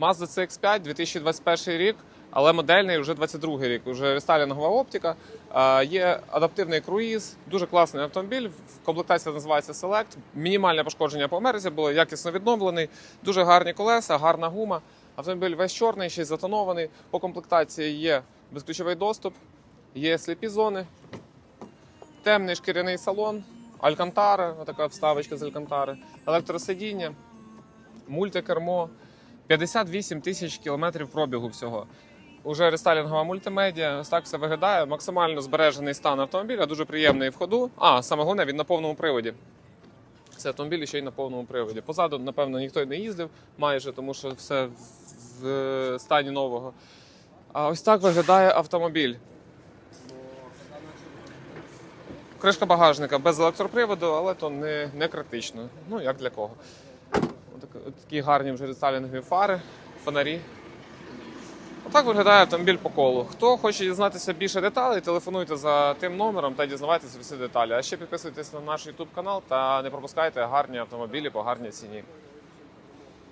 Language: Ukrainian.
Mazda CX-5 2021 рік, але модельний вже 22 рік. Уже рестайлінгова оптика. Є адаптивний круїз, дуже класний автомобіль. В Комплектація називається Select. Мінімальне пошкодження по Америці було якісно відновлений. Дуже гарні колеса, гарна гума. Автомобіль весь чорний, ще й затонований. По комплектації є безключовий доступ, є сліпі зони, темний шкіряний салон, алькантара, така вставочка з алькантари, електросидіння, мультикермо, 58 тисяч кілометрів пробігу всього. Уже рестайлінгова мультимедіа, ось так все виглядає. Максимально збережений стан автомобіля, дуже приємний в ходу. А, саме головне, він на повному приводі. Це автомобіль ще й на повному приводі. Позаду, напевно, ніхто й не їздив майже, тому що все в- стані нового. А ось так виглядає автомобіль. Кришка багажника без електроприводу, але то не, не критично. Ну, як для кого. Такі гарні вже рестайлінгові фари, фонарі. Отак виглядає автомобіль по колу. Хто хоче дізнатися більше деталей, телефонуйте за тим номером та дізнавайтеся всі деталі. А ще підписуйтесь на наш YouTube канал та не пропускайте гарні автомобілі по гарній ціні.